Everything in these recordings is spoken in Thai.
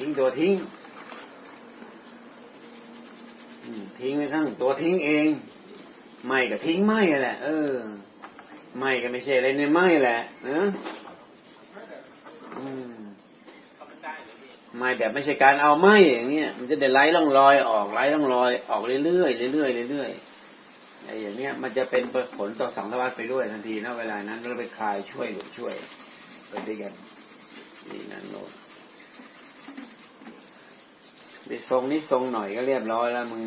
ทิ้งตัวทิ้งทิ้งไปทั้งตัวทิ้งเอง ไม่ก็ทิ้งไม่แหละ เออ ไม่ก็ไม่ใช่อะไรในไม่แหละนะอืมไม่แบบไม่ใช่การเอาไม่อย่างเงี้ยมันจะได้ไล่ล่องรอยออกไล่ล่องรอยออกเรื่อยๆเรื่อยๆเรื่อยๆไอ้อย่างเนี้ย มันจะเป็นผลต่อสังสารวัฏไปด้วยทันทีนะเวลานั้นเราไปคลายช่วยหรือช่วยไปด้วยกันนี่นั่นโน้น ไปทรงนี้ทรงหน่อยก็เรียบร้อยแล้วมึง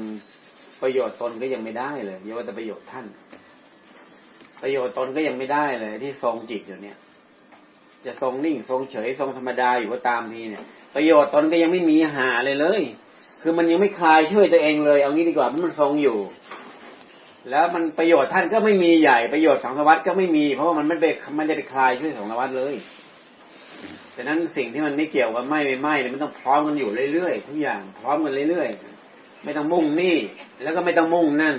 ประโยชน์ตนก็ยังไม่ได้เลยเยาว่าแต่ประโยชน์ท่าน ประโยชน์ตนก็ยังไม่ได้เลย ที่ทรงจิตอยู่เนี่ย จะทรงนิ่งทรงเฉยทรงธรรมดาอยู่ก็ตามทีเนี่ย ประโยชน์ตนก็ยังไม่มีหาเลยเลย คือมันยังไม่คลายช่วยตัวเองเลย เอางี้ดีกว่ามันทรงอยู่ แล้วมันประโยชน์ท่านก็ไม่มีใหญ่ประโยชน์สังสวัตก็ไม่มี เพราะว่ามันไม่ไปไม่ได้ไปคลายช่วยสังสวัตเลย ฉะนั้นสิ่งที่มันไม่เกี่ยวกับไม่ไม่ไม่เนี่ยมันต้องพร้อมกันอยู่เรื่อยๆทุกอย่างพร้อมกันเรื่อยๆไม่ต้องมุ่งนี่ แล้วก็ไม่ต้องมุ่งนั่น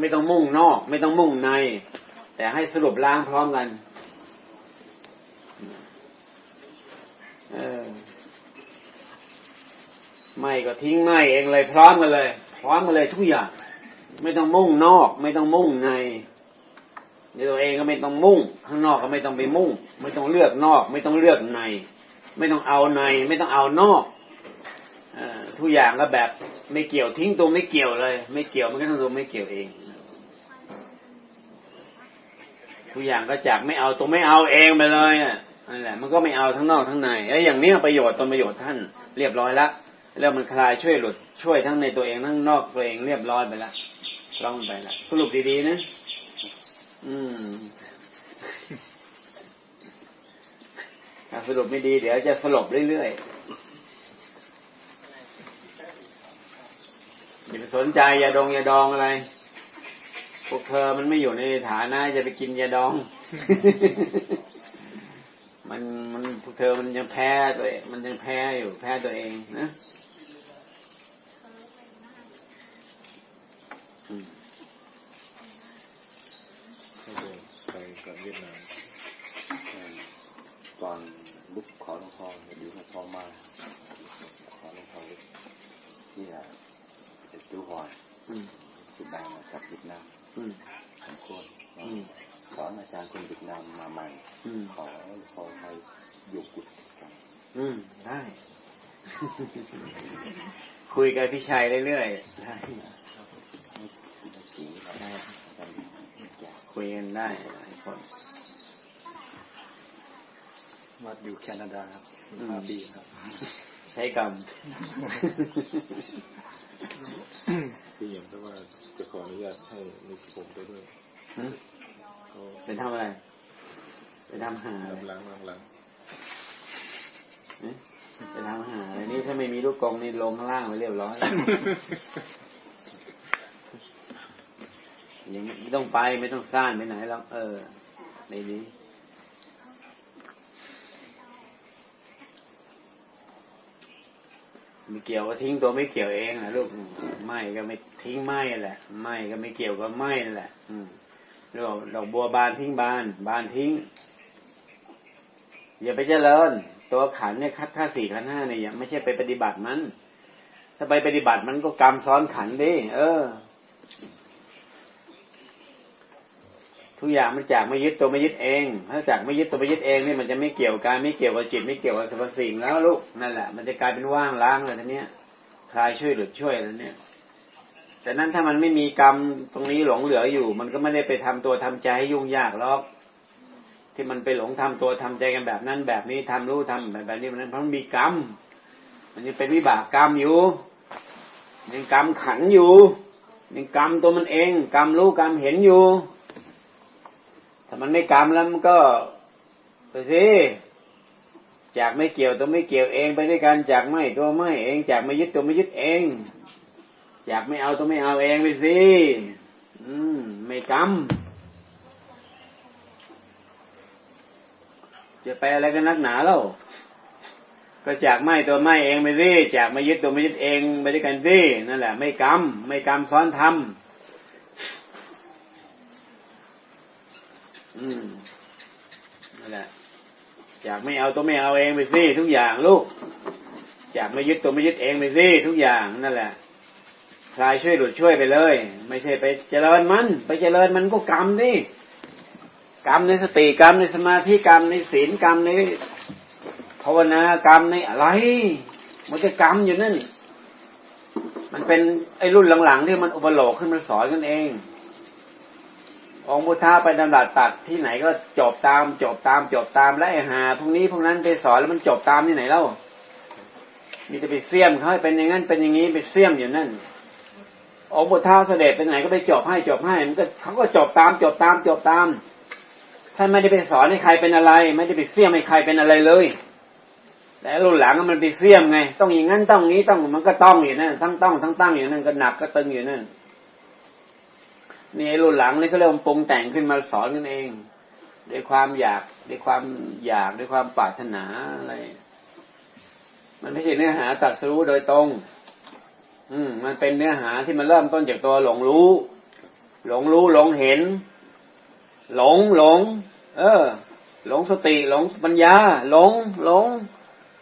ไม่ต้องมุ่งนอก ไม่ต้องมุ่งใน แต่ให้สรุปล้างพร้อมกันเออไม่ก็ทิ้งไม่เองเลย พร้อมกันเลย พร้อมกันเลยทุกอย่าง ไม่ต้องมุ่งนอก ไม่ต้องมุ่งในในตัวเองก็ไม่ต้องมุ่ง ข้างนอกก็ไม่ต้องไปมุ่ง ไม่ต้องเลือกนอก ไม่ต้องเลือกใน ไม่ต้องเอาใน ไม่ต้องเอานอกอทุกอย่างก็แบบไม่เกี่ยวทิ้งตัวไม่เกี่ยวเลย ไม่เกี่ยวมันก็ต้องตัวไม่เกี่ยวเองทุกอย่างก็จากไม่เอาตัวไม่เอาเองไปเลยอะนั่นแหละมันก็ไม่เอาทั้งนอกทั้งในแล้อย่างนี้ประโยชน์ตนประโยชน์ท่านเรียบร้อยละแล้วมันคลายช่วยหลุดช่วยทั้งในตัวเองทั้งนอกตัวเองเรียบร้อยไปละล่องไปละสรุปดีๆนะอืม ถ้าสรุปไม่ดี เดี๋ยวจะสลบเรื่อยๆอย่าไปสนใจยาดองยาดองอะไร พวกเธอมันไม่อยู่ในฐานะจะไปกินยาดอง มันมันพวกเธอมันยังแพ้ตัวเองมันยังแพ้อยู่แพ้ตัวเองนะอืมไปกับเวียดนามตอน ลุกขอหลวงพ่อหรือหลวงพ่อมาขอหลวงพ่อลุกที่ไหนเป็นตู้หอยอืมสุดดังมาจากเวียดนามอืมสมควรอืมสอนอาจารย์คนเวียดนามมาใหม่อืมขอหลวงพ่อให้อยู่กุดกันอืมได้ คุยกับพี่ชัยเรื่อยๆได้ไม่ไม่สีครับได้อาจารย์อยากคุยกันได้หลายคน วัดอยู่แคนาดาครับอืมห้าปีครับ ใช้กรรมคืออย่างที่ว่าจะขออนุญาตให้นิคผมไปด้วยหึเขาไปทำอะไรไปทำหาอะไรล้างล้างล้างหึไปทำหาอะไรนี่ถ้าไม่มีลูกกรงนี่ลงข้างล่างไปเรียบร้อยอย่างนี้ไม่ต้องไปไม่ต้องสร้างไปไหนหรอกเออในนี้ ไม่เกี่ยวว่าทิ้งตัวไม่เกี่ยวเองนะลูกไม่ก็ไม่ทิ้งไม่แหละ ไม่ก็ไม่เกี่ยวก็ไม่แหละ อืมดอกดอกบัวบานทิ้งบาน บานทิ้ง อย่าไปเจริญ ตัวขันเนี่ยคัดท่าสี่ขันห้าเนี่ยอย่าไม่ใช่ไปปฏิบัติมัน ถ้าไปปฏิบัติมันก็กรรมซ้อนขันดิเออ ทุกอย่างมันจากไม่ยึดตัวไม่ยึดเอง ถ้าจากไม่ยึดตัวไม่ยึดเองนี่มันจะไม่เกี่ยวกับกายไม่เกี่ยวกับจิตไม่เกี่ยวกับสรรพสิ่งแล้วลูกนั่นแหละมันจะกลายเป็นว่างล้างเลยทีเนี้ยคลายช่วยหลุดช่วยแล้วเนี่ยแต่นั้นถ้ามันไม่มีกรรมตรงนี้หลงเหลืออยู่ มันก็ไม่ได้ไปทำตัวทำใจให้ยุ่งยากหรอกที่มันไปหลงทำตัวทำใจกันแบบนั้น แบบนี้ทำรู้ทำแบบแบบนี้มันเพราะมันมีกรรมมันยังเป็นวิบากกรรมอยู่ยังกรรมขันอยู่ยังกรรมตัวมันเอง กรรมรู้กรรมเห็นอยู่ ถ้ามันไม่กรรมแล้วมันก็ไปสิจากไม่เกี่ยวตัวไม่เกี่ยวเองไปด้วยกันจากไม่ตัวไม่เอง จากไม่ยึดตัวไม่ยึดเอง จากไม่เอาตัวไม่เอาเองไปสิอืม ไม่กรรมจะไปอะไรกันนักหนาแล้วก็จากไม่ตัวไม่เองไปสิจากไม่ยึดตัวไม่ยึดเองไปด้วยกันสินั่นแหละ ไม่กรรมไม่กรรมซ้อนทำ อืมนั่นแหละจากไม่เอาตัวไม่เอาเองไปสิทุกอย่างลูกจากไม่ยึดตัวไม่ยึดเองไปสิทุกอย่างนั่นแหละคลายช่วยหลุดช่วยไปเลย ไม่ใช่ไปเจริญมัน ไปเจริญมันก็กรรมดิกรรมในสติกรรมในสมาธิกรรมในศีลกรรมในภาวนากรรมในอะไร มันจะกรรมอยู่นั่น มันเป็นไอ้รุ่นหลังๆที่มันอุปโลกขึ้นมาสอนกันเอง องค์พุทธะไปดำรัสตัดที่ไหนก็จบตาม จบตาม จบตามและไอ้หาพวกนี้พวกนั้นไปสอนแล้วมันจบตามที่ไหนเล่ามีแต่ไปเสี่ยมเขาให้เป็นอย่างนั้นเป็นอย่างนี้ไปเสี่ยมอยู่นั่นองค์พุทธะเสด็จไปไหนก็ไปจบให้จบให้มันก็เขาก็จบตาม จบตาม จบตามท่านไม่ได้ไปสอนให้ใครเป็นอะไร ไม่ได้ไปเสี่ยมให้ใครเป็นอะไรเลยแต่รุ่นหลังมันไปเสี่ยมไง ต้องอย่างนั้นต้องนี้ต้องมันก็ต้องอยู่นั่นทั้งต้องทั้งตั้งอยู่นั่นก็หนักก็ตึงอยู่นั่น นี่รุ่นหลังนี่เขาเรียกว่าปรุงแต่งขึ้นมาสอนกันเองด้วยความอยากด้วยความอยากด้วยความปรารถนาอะไร มันไม่ใช่เนื้อหาตัดสู้โดยตรง อืม มันเป็นเนื้อหาที่มันเริ่มต้นจากตัวหลงรู้ หลงรู้หลงเห็น หลงหลง เออ หลงสติ หลงปัญญา หลงหลง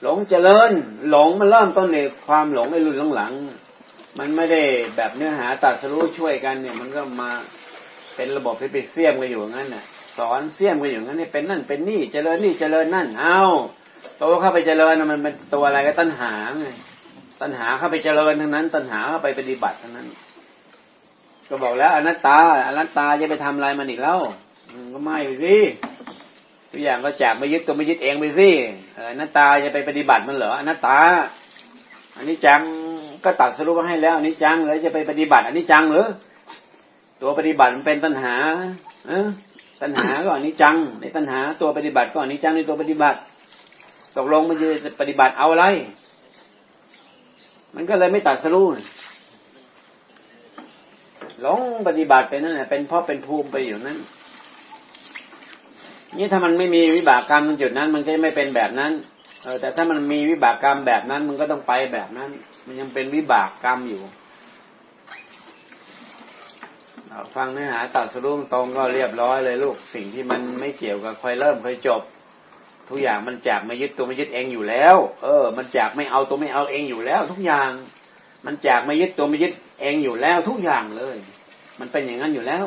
หลงเจริญ หลงมันเริ่มต้นในความหลงในรุ่นหลังๆ มันไม่ได้แบบเนื้อหาตัดสรู้ช่วยกันเนี่ย มันก็มาเป็นระบบที่ไปเสี่ยมกันอยู่งั้นน่ะ สอนเสี่ยมกันอยู่งั้นนี่เป็นนั่นเป็นนี่เจริญนี่เจริญนั่น เอาตัวเข้าไปเจริญมันเป็นตัวอะไรก็ตัณหาไงตัณหาเข้าไปเจริญทั้งนั้น ตัณหาเข้าไปปฏิบัติทั้งนั้น ก็บอกแล้วอนัตตาอนัตตาจะไปทำอะไรมันอีกแล้วก็ไม่ไปสิตัวอย่างก็จากไม่ยึดตัวไม่ยึดเองไปสิอนัตตาจะไปปฏิบัติมันเหรออนัตตา อันนี้จังก็ตัดสรุปมาให้แล้วอันนี้จังแล้วจะไปปฏิบัติ อันนี้จังหรือตัวปฏิบัติมันเป็นตัณหา เออตัณหาก็อันนี้จัง ในตัณหา ตัวปฏิบัติก็อันนี้จังในตัวปฏิบัติตกลงมันจะปฏิบัติเอาอะไร มันก็เลยไม่ตัดสรุปหลงปฏิบัติไปนั่นแหละเป็นเพราะเป็นภูมิไปอยู่นั้นนี่ถ้ามันไม่มีวิบากกรรมตรงจุดนั้น มันก็ไม่เป็นแบบนั้น เออแต่ถ้ามันมีวิบากกรรมแบบนั้น มันก็ต้องไปแบบนั้น มันยังเป็นวิบากกรรมอยู่เอาฟังเนื้อหาตัดสรุปตรงก็เรียบร้อยเลยลูกสิ่งที่มันไม่เกี่ยวกับค่อยเริ่มค่อยจบ ทุกอย่างมันจากไม่ยึดตัวไม่ยึดเองอยู่แล้ว เออ มันจากไม่เอาตัวไม่เอาเองอยู่แล้ว ทุกอย่าง มันจากไม่ยึดตัวไม่ยึดเองอยู่แล้ว ทุกอย่างเลย มันเป็นอย่างนั้นอยู่แล้ว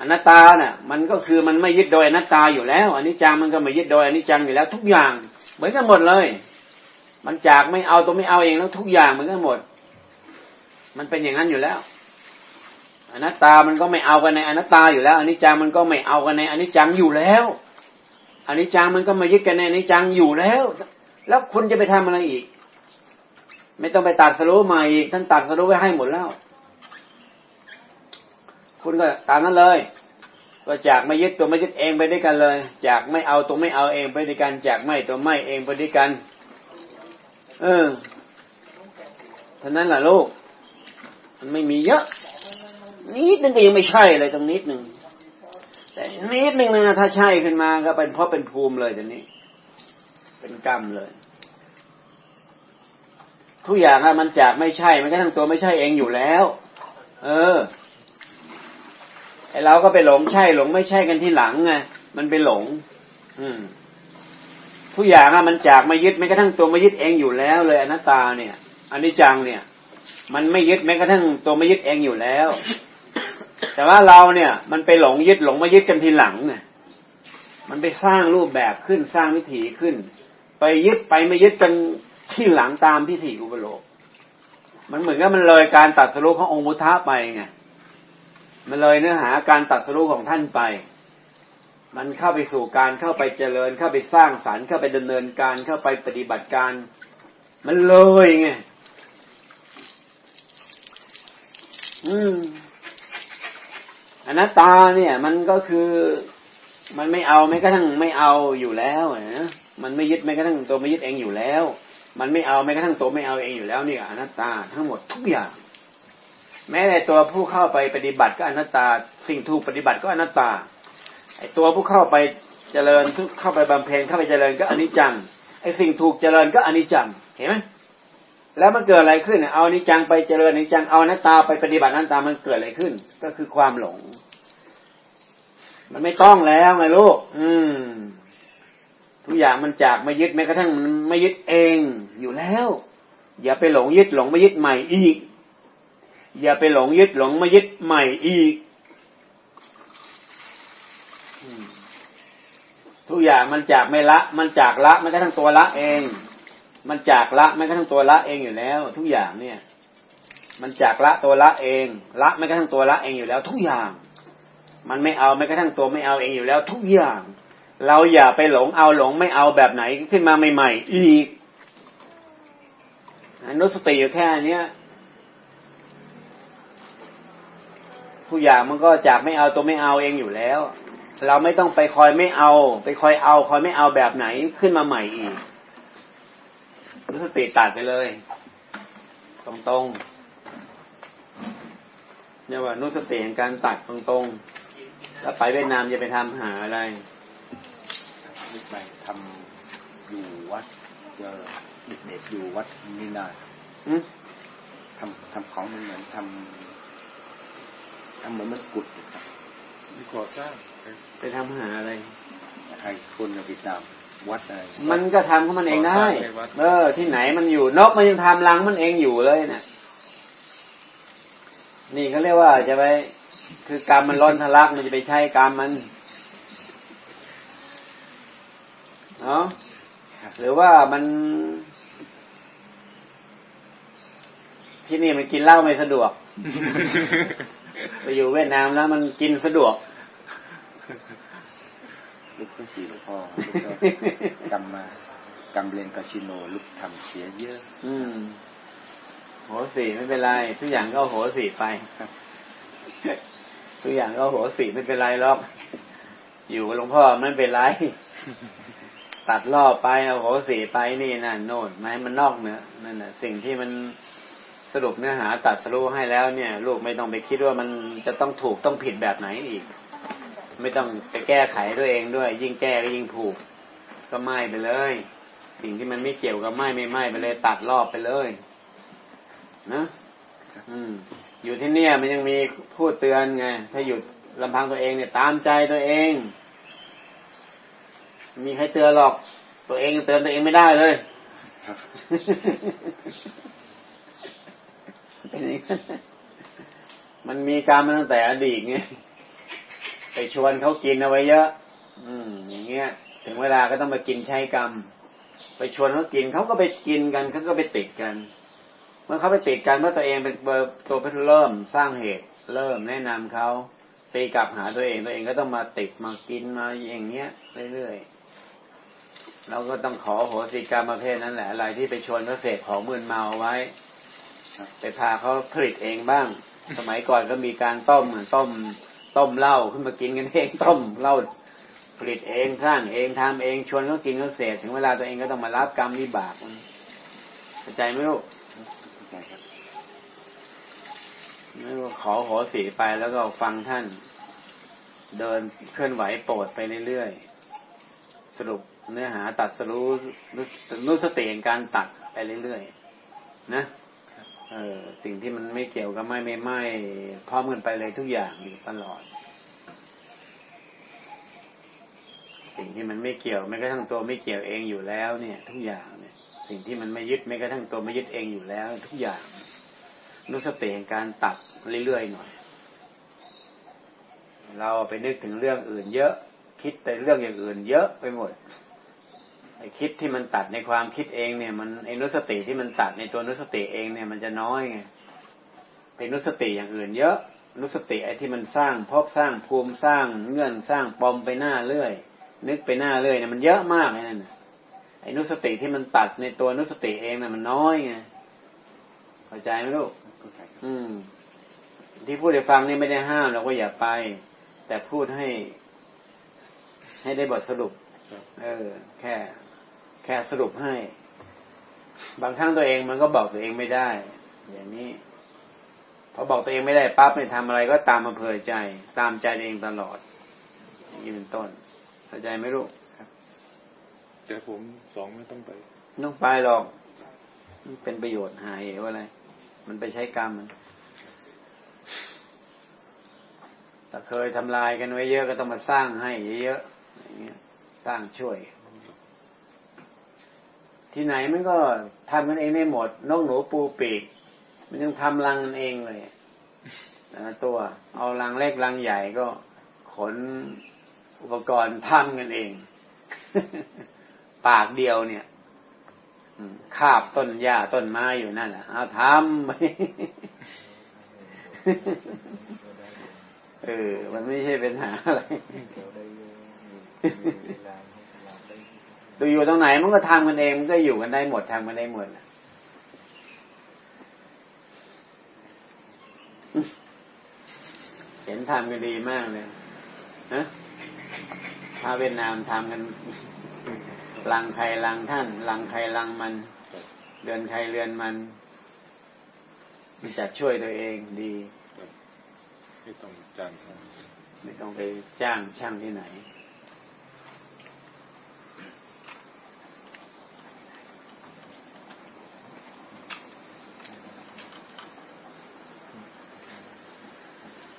อนัตตาเนี่ยมันก็คือมันไม่ยึดโดยอนัตตาอยู่แล้วอันนี้จังมันก็ไม่ยึดโดยอันนี้จังอยู่แล้ว ทุกอย่าง เหมือนกันหมดเลย มันจากไม่เอาตัวไม่เอาเองแล้วทุกอย่างเหมือนกันหมด มันเป็นอย่างนั้นอยู่แล้วอนัตตามันก็ไม่เอากันในอนัตตาอยู่แล้วอนนี้จังมันก็ไม่เอากันในอนนี้จังอยู่แล้วอนนี้จังมันก็ไม่ยึดกันในอนนี้จังอยู่แล้ว แล้วคุณจะไปทำอะไรอีก ไม่ต้องไปตัดสรู้ใหม่อีกท่านตัดสรู้ไว้ให้หมดแล้ว คุณก็ตามนั้นเลย ก็จากไม่ยึดตัวไม่ยึดเองไปด้วยกันเลย จากไม่เอาตัวไม่เอาเองไปด้วยกัน จากไม่ตัวไม่เองไปด้วยกัน เออเท่านั้นแหละลูก มันไม่มีเยอะ นิดนึงก็ยังไม่ใช่เลยตรงนิดหนึ่งแต่นิดหนึ่งนะถ้าใช่ขึ้นมาก็เป็นเพราะเป็นภูมิเลยตอนนี้ เป็นกรรมเลย ทุกอย่างอะมันจากไม่ใช่มันก็ทั้งตัวไม่ใช่เองอยู่แล้ว เออ เราก็ไปหลงใช่หลงไม่ใช่กันที่หลังไงมันไปหลง อืมทุกอย่างอะมันจากไม่ยึดแม้กระทั่งตัวไม่ยึดเองอยู่แล้ว เลยอนัตตาเนี่ยอันนี้จังเนี่ย มันไม่ยึดแม้กระทั่งตัวไม่ยึดเองอยู่แล้ว แต่ว่าเราเนี่ย มันไปหลงยึดหลงมายึดกันทีหลังไงมันไปสร้างรูปแบบขึ้นสร้างวิถีขึ้น ไปยึดไปไม่ยึดกันที่หลังตามพิธีอุปโลกมันเหมือนกับมันเลยการตัดสรุปขององค์มุทะไปไง มันเลยเนื้อหาการตัดสรุปของท่านไป มันเข้าไปสู่การเข้าไปเจริญ เข้าไปสร้างสรรค์เข้าไปดำเนินการเข้าไปปฏิบัติการ มันเลยไงอืมอนัตตาเนี่ย มันก็คือมันไม่เอาไม่กระทั่งไม่เอาอยู่แล้วนะมันไม่ยึดไม่กระทั่งตัวไม่ยึดเองอยู่แล้ว มันไม่เอาไม่กระทั่งตัวไม่เอาเองอยู่แล้วนี่อนัตตาทั้งหมดทุกอย่าง แม้แต่ตัวผู้เข้าไปปฏิบัติก็อนัตตา สิ่งถูกปฏิบัติก็อนัตตาไอตัวผู้เข้าไปเจริญเข้าไปบำเพ็ญเข้าไปเจริญก็อนิจจังไอสิ่งถูกเจริญก็อนิจจังเห็นไหมแล้วมันเกิดอะไรขึ้นเอาอนิจจังไปเจริญอนิจจังเอาอนัตตาไปปฏิบัติอนัตตามันเกิดอะไรขึ้น ก็คือความหลง มันไม่ต้องแล้วไงลูกอืมทุกอย่างมันจากไม่ยึดแม้กระทั่งมันไม่ยึดเองอยู่แล้ว อย่าไปหลงยึดหลงไม่ยึดใหม่อีก อย่าไปหลงยึดหลงไม่ยึดใหม่อีก ทุกอย่างมันจากไม่ละ มันจากละแม้กระทั่งตัวละเอง มันจากละแม้กระทั่งตัวละเองอยู่แล้ว ทุกอย่างเนี่ย มันจากละตัวละเอง ละแม้กระทั่งตัวละเองอยู่แล้ว ทุกอย่าง มันไม่เอาแม้กระทั่งตัวไม่เอาเองอยู่แล้ว ทุกอย่าง เราอย่าไปหลงเอาหลงไม่เอาแบบไหนขึ้นมาใหม่ๆอีกอนุสติอยู่แค่เนี้ย ทุกอย่างมันก็จากไม่เอาตัวไม่เอาเองอยู่แล้ว เราไม่ต้องไปคอยไม่เอา ไปคอยเอาคอยไม่เอาแบบไหนขึ้นมาใหม่อีกอนุสติตัดไปเลย ตรงๆเนี่ยว่าอนุสติแห่งการตัดตรงๆแล้วไปเวียดนามจะไปทำหาอะไรนึกไปทำอยู่วัดเจอเด็กๆอยู่วัดนี่นาอืมทำทำของมันเหมือนทำ ทำเหมือนมันกุดนะครับมีก่อสร้างไปทำหาอะไรให้คนมาติดตามวัดอะไรมันก็ทำของมันเองได้ เออ ที่ไหนมันอยู่ นกมันยังทำรังมันเองอยู่เลยนะนี่เขาเรียกว่าจะไปคือกรรมมันล้นทะลักมันจะไปใช้กรรมมันเนาะหรือว่ามัน ที่นี่มันกินเหล้าไม่สะดวก ไปอยู่เวียดนามแล้วมันกินสะดวกลูกก็สี่หลวงพ่อลูกก็กำมากำเรียนคาสิโนลูกทำเสียเยอะ อืมโหสีไม่เป็นไร ทุกอย่างก็โหสีไปครับทุกอย่างก็โหสีไม่เป็นไรหรอกอยู่กับหลวงพ่อไม่เป็นไร ตัดรอบไปเอาโหสีไปนี่นั่นโน่นไม้มันนอกเนื้อนั่นน่ะสิ่งที่มันส รุปเนื้อหาตัดสรุปให้แล้วเนี่ย ลูกไม่ต้องไปคิดว่ามันจะต้องถูกต้องผิดแบบไหนอีก ไม่ต้องไปแก้ไขตัวเองด้วย ยิ่งแก้ก็ยิ่งผูก ก็ไหม้ไปเลย สิ่งที่มันไม่เกี่ยวกับไหม้ไม่ไหม้ไปเลย ตัดรอบไปเลยนะอืม อยู่ที่เนี่ยมันยังมีพูดเตือนไงถ้าหยุดลำพังตัวเองเนี่ย ตามใจตัวเอง มีใครเตือนหรอก ตัวเองเตือนตัวเองไม่ได้เลยครับ เป็นอย่างนั้นมันมีการมาตั้งแต่อดีตไงไปชวนเขากินเอาไว้เยอะ อืม อย่างเงี้ย ถึงเวลาก็ต้องมากินใช้กรรม ไปชวนเขากินเขาก็ไปกินกันเขาก็ไปติดกัน เมื่อเขาไปติดกันเมื่อตัวเองเป็นตัวเป็นเริ่มสร้างเหตุ เริ่มแนะนำเขาตีกลับหาตัวเองตัวเองก็ต้องมาติดมากินมาอย่างเงี้ยเรื่อยๆเราก็ต้องขอโหสิกรรมประเภทนั้นแหละอะไรที่ไปชวนเขาเสพของมึนเมาไว้ ไปพาเขาผลิตเองบ้าง สมัยก่อนก็มีการต้มเหมือนต้ม ต้มเหล้าขึ้นมากินกันเองต้มเหล้าผลิตเองสร้างเองทำเองชวนเขากินเขาเสพถึงเวลาตัวเองก็ต้องมารับกรรมวิบากเข้าใจไหมลูกใช่ครับไม่ว่าขอโหสีไปแล้วก็ฟังท่าน เดินเคลื่อนไหวโปรดไปเรื่อยๆสรุปเนื้อหาตัดสรู้นุสติแห่งการตัดไปเรื่อยๆนะ เออสิ่งที่มันไม่เกี่ยวกับไม่ไม่ไม่พร้อมกันไปเลยทุกอย่างอยู่ตลอด สิ่งที่มันไม่เกี่ยวแม้กระทั่งตัวไม่เกี่ยวเองอยู่แล้ว เนี่ย ทุกอย่างเนี่ย สิ่งที่มันไม่ยึดแม้กระทั่งตัวไม่ยึดเองอยู่แล้ว ทุกอย่างนุสติแห่งการตัดเรื่อยๆหน่อย เราไปนึกถึงเรื่องอื่น เยอะ คิดแต่เรื่องอย่างอื่น เยอะไปหมด คิดที่มันตัดในความคิดเองเนี่ย มันไอ้นุสติที่มันตัดในตัวนุสติเองเนี่ยมันจะน้อยไงเป็นนุสติอย่างอื่น เยอะนุสติไอ้ที่มันสร้างพบสร้างภูมิสร้างเงื่อนสร้างปมไปหน้าเรื่อย นึกไปหน้าเรื่อยเนี่ยมันเยอะมากเลยนั่นไอ้นุสติที่มันตัดในตัวนุสติเองน่ะมันน้อยไงเข้าใจไหมลูกอืม ที่พูดให้ฟังนี่ไม่ได้ห้ามเราก็อย่าไป แต่พูดให้ ให้ได้บทสรุป เออ แค่ แค่สรุปให้ บางครั้งตัวเองมันก็บอกตัวเองไม่ได้ อย่างนี้พอบอกตัวเองไม่ได้ปั๊บเนี่ยทำอะไรก็ตามอำเภอใจ ตามใจตัวเองตลอดอย่างนี้เป็นต้นเข้าใจไหมลูกแต่ผมสองไม่ต้องไปไม่ต้องไปหรอกมันเป็นประโยชน์หายเหวอะไร มันไปใช้กรรมมันแต่เคยทำลายกันไว้เยอะก็ต้องมาสร้างให้เยอะๆอย่างเงี้ย สร้างช่วย ที่ไหนมันก็ทำกันเองได้หมดนกหนูปูปีก มันยังทำรังกันเองเลยตัว เอารังเล็กรังใหญ่ก็ขนอุปกรณ์ทำกันเอง ปากเดียวเนี่ยคาบต้นหญ้าต้นไม้อยู่นั่นแหละเอาทำไปเออ มันไม่ใช่เป็นหาอะไร ดูอยู่ตรงไหนมันก็ทำกันเองมันก็อยู่กันได้หมดทำกันได้หมดน่ะเห็นทำกันดีมากเลยนะถ้าเวียดนามทำกันลังใครลังท่านลังใครลังมันเรือนใครเรือนมันมันจัดช่วยตัวเองดี ไม่ต้องจ้างช่างไม่ต้องไปจ้างช่างที่ไหน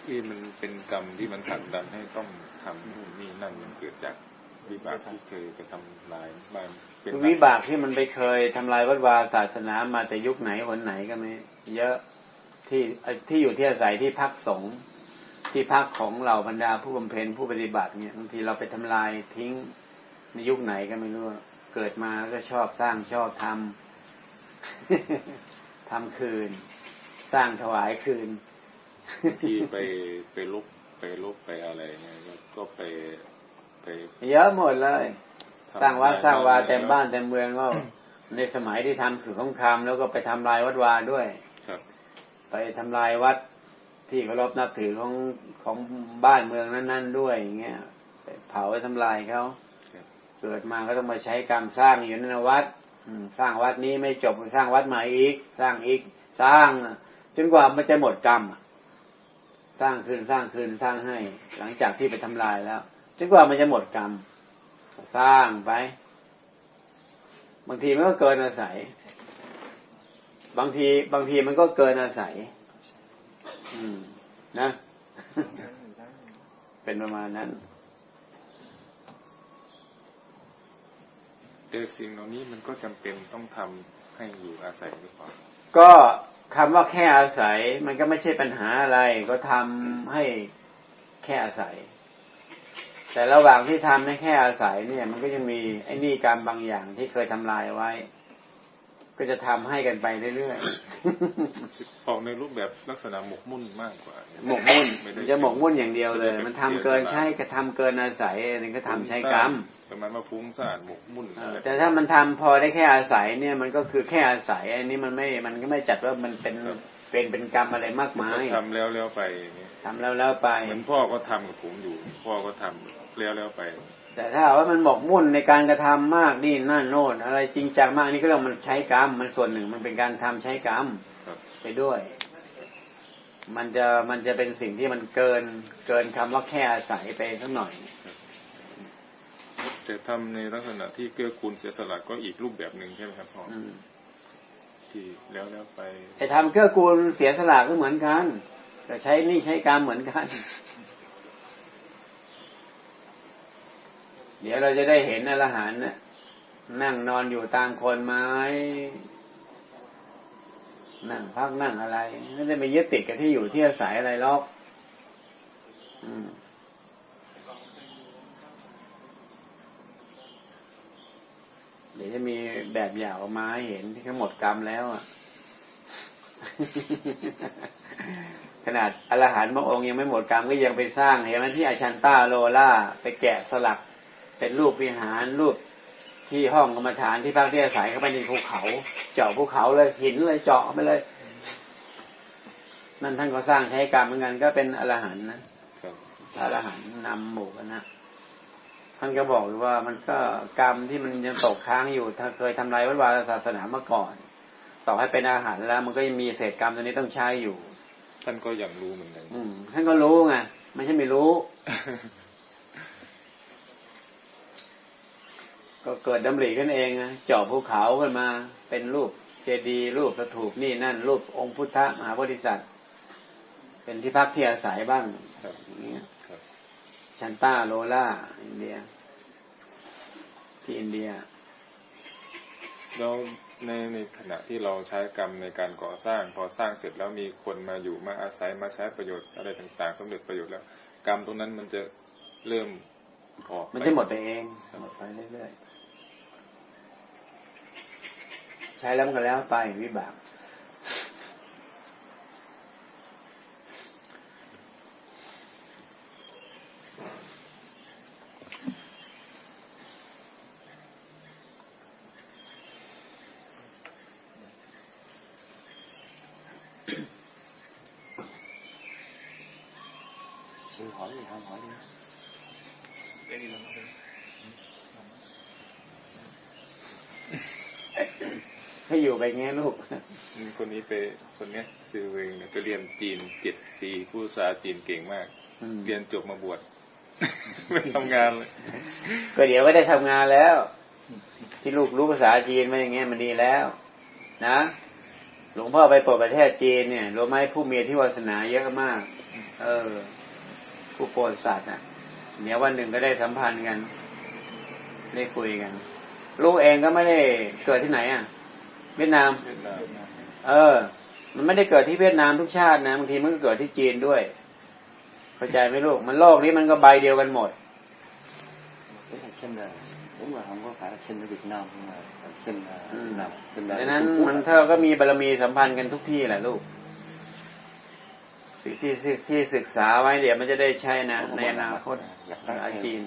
ที่ มันเป็นกรรมที่มันผลักดันให้ต้องทำนู่นนี่นั่นมันเกิดจากวิบากที่เคยไปทำลายบ้านเป็นคือวิบากที่มันไปเคยทำลายวัดวาศาสนามาแต่ยุคไหนหนไหนก็ไม่เยอะที่ที่อยู่ที่อาศัยที่พักสงฆ์ที่พักของเหล่าบรรดาผู้บำเพ็ญผู้ปฏิบัติเนี่ยบางทีเราไปทำลายทิ้งในยุคไหนก็ไม่รู้เกิดมาก็ชอบสร้างชอบทำทำคืน สร้างถวายคืน ที่ไปไปลบไปลบไปอะไรเนี่ยก็ไปไปเยอะหมดเลยทำสร้างวัดสร้างวาลยเต็มบ้านเต็มเมืองก็ในสมัยที่ทำศึกสงครามแล้วก็ไปทำลายวัดวาด้วยครับ ไปทำลายวัดที่เคารพนับถือของของบ้านเมืองนั้น ๆ ด้วยอย่างเงี้ยไปเผาไปทำลายเขาครับเกิดมาก็ต้องมาใช้กรรมสร้างอยู่ในวัดอืมสร้างวัดนี้ไม่จบก็สร้างวัดใหม่อีก สร้างอีกสร้างจนกว่ามันจะหมดกรรมอะ สร้างคืนสร้างคืนสร้างให้ หลังจากที่ไปทำลายแล้วจนกว่ามันจะหมดกรรม สร้างไป บางทีมันก็เกินอาศัย บางทีบางทีมันก็เกินอาศัย อืม นะ เป็นประมาณนั้นแต่สิ่งเหล่านี้มันก็จำเป็นต้องทำให้อยู่อาศัยหรือเปล่าก็ คำว่าแค่อาศัย มันก็ไม่ใช่ปัญหาอะไร ก็ทำให้แค่อาศัย แต่ระหว่างที่ทำให้แค่อาศัยเนี่ย มันก็จะมีไอ้นี่กรรมบางอย่างที่เคยทำลายไว้ ก็จะทำให้กันไปเรื่อยออกในรูปแบบลักษณะหมกมุ่นมากกว่าๆหมกมุ่นไได้มันจะหมกมุ่นอย่างเดียวเลย มันทำเกินใช้ก็ทำเกินอาศัยอันนี้ก็ทำใช้กรรมประมาณว่าฟุ้งซ่านหมกมุ่นเอออะไรแต่ถ้ามันทำพอได้แค่อาศัยเนี่ยมันก็คือแค่อาศัย อันนี้มันไม่ มันก็ไม่จัดว่ามันเป็นเป็นเป็นกรรมอะไรมากมายทำแล้วแล้วไปอย่างเงี้ยทำแล้วแล้วไปเหมือนพ่อก็ทำกับผมอยู่ พ่อก็ทำแล้วแล้วไป แต่ถ้าว่ามันหมกมุ่นในการกระทำมากนี่นั่นโน่นอะไรจริงจังมากนี่ก็เรียกว่ามันใช้กรรม มันส่วนหนึ่งมันเป็นการทำใช้กรรมครับไปด้วย มันจะมันจะเป็นสิ่งที่มันเกินเกินคำว่าแค่อาศัยไปสักหน่อยแต่ทำในลักษณะที่เกื้อกูลเสียสละก็อีกรูปแบบหนึ่งใช่ไหมครับพ่ออืมที่แล้วแล้วไปไอ้ทำเกื้อกูลเสียสละก็เหมือนกันแต่ใช้หนี่ใช้กรรมเหมือนกัน เดี๋ยวเราจะได้เห็นอรหันต์น่ะนั่งนอนอยู่ตามคนไม้ นั่งพักนั่งอะไรไม่ได้ไปยึดติดกับที่อยู่ที่อาศัยอะไรหรอกอืมเดี๋ยวจะมีแบบอย่างออกมาให้เห็นที่เขาหมดกรรมแล้วอะ ขนาดอรหันต์พระองค์ยังไม่หมดกรรมก็ยังไปสร้างเห็นไหมที่อาชันต้าโลล่าไปแกะสลัก เป็นรูปวิหารรูปที่ห้องกรรมฐานที่พักที่อาศัยเข้าไปในภูเขา เจาะภูเขาเลยหินเลยเจาะไปเลย นั่นท่านก็สร้างใช้กรรมเหมือนกันก็เป็นอรหันต์นะครับอรหันต์นำหมู่คณะท่านก็บอกอยู่ว่ามันก็กรรมที่มันยังตกค้างอยู่ถ้าเคยทำลายวัดวาศาสนามาก่อน ต่อให้เป็นอาหารแล้ว มันก็ยังมีเศษกรรมตัวนี้ต้องใช้อยู่ ท่านก็อย่างรู้เหมือนกัน อืมท่านก็รู้ไงไม่ใช่ไม่รู้ ก็เกิดดำริขึ้นเองนะเจาะภูเขาขึ้นมา เป็นรูปเจดีย์รูปสถูปนี่นั่น รูปองค์พุทธมหาโพธิสัตว์เป็นที่พักที่อาศัยบ้างครับอย่างเงี้ยครับชันต้าโลล่าอินเดีย ที่อินเดียทแล้วในในขณะที่เราใช้กรรมในการก่อสร้าง พอสร้างเสร็จแล้วมีคนมาอยู่มาอาศัยมาใช้ประโยชน์อะไรต่างๆสำเร็จประโยชน์แล้ว กรรมตรงนั้นมันจะเริ่มออกมันจะหมดไปเองหมดไปเรื่อยๆ ใช้แล้วมันก็แล้วไปวิบาก ให้อยู่ไปงี้ลูกคนนี้ไปคนเนี้ยซื้อเองเนี่ยไปเรียนจีนเจ็ดปีผู้ภาษาจีนเก่งมากอืมเรียนจบมาบวชไม่ทำงานเลยก็เดี๋ยวก็ได้ทำงานแล้ว ที่ลูกรู้ภาษาจีนมาอย่างเงี้ยมันดีแล้ว นะหลวงพ่อไปเปิดประเทศจีนเนี่ยรู้ไหมผู้มีที่วาสนาเยอะมาก เออ ผู้โปรดสัตว์อะเดี๋ยววันหนึ่งก็ได้สัมพันธ์กัน ได้คุยกัน ลูกเองก็ไม่ได้เกิดที่ไหนอะ เวียดนาม เวียดนาม เออ มันไม่ได้เกิดที่เวียดนามทุกชาตินะบางทีมันก็เกิดที่จีนด้วย เข้าใจไหมลูก มันโลกนี้มันก็ใบเดียวกันหมด đấy là sinh là đúng là không có phải là sinh ở Việt Nam nhưng mà là sinh là Ừ. Việt Nam sinh ดั là งนั้น Trung Quốc มัน là- เท่าก็มีบารมีสัมพันธ์กันทุกที่แหละลูกที่ที่ที่ที่ศึกษาไว้เดี๋ยวมันจะได้ใช้นะ ในอนาคตภาษาจีน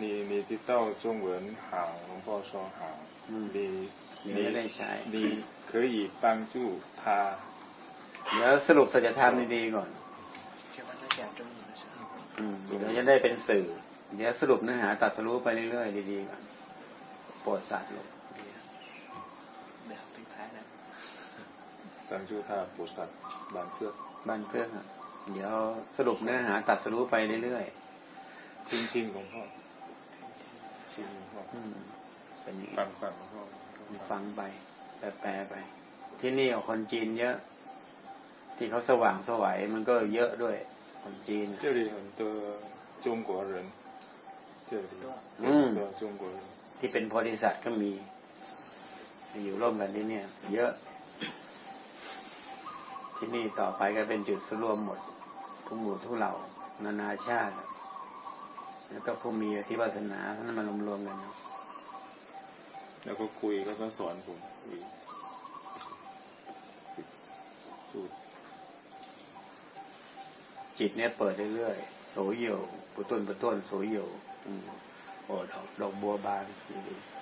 你你知道中文好หลวง ยังไม่ได้ใช้ดีเคยอีปังจู้พาแล้วสรุปสัจธรรมดีๆก่อนอืมเดี๋ยวจะได้เป็นสื่อ เดี๋ยวสรุปเนื้อหาตัดสรุปไปเรื่อยๆดีๆก่อนโปรดสัตว์ลงสังชูธาปุสัตบานเพื่อบ้านเพื่อเดี๋ยวสรุปเนื้อหาตัดสรุปไปเรื่อยๆทิ้งทิ้งของพ่อทิ้งของพ่อเป็นฟังฟังของพ่อ ฟังไปแปลๆไป ที่นี่คนจีนเยอะ ที่เขาสว่างสวัยมันก็เยอะด้วย คนจีน 这里很多中国人这里嗯很多中国人 ที่เป็นโพธิสัตว์ก็มี อยู่ร่วมกันที่เนี่ย เยอะ ที่นี่ต่อไปก็เป็นจุดสรวมหมด ทุกหมู่ทุกเหล่า นานาชาติ แล้วก็ผู้มีอธิวาสนาท่านมารวมๆกัน แล้วก็คุยแล้วก็สอนผมคุยสูตรจิตเนี่ยเปิดเรื่อยๆโสโยวปุตุนปุตุนโสโยอืมโอ้ดอกดอกบัวบานดีๆ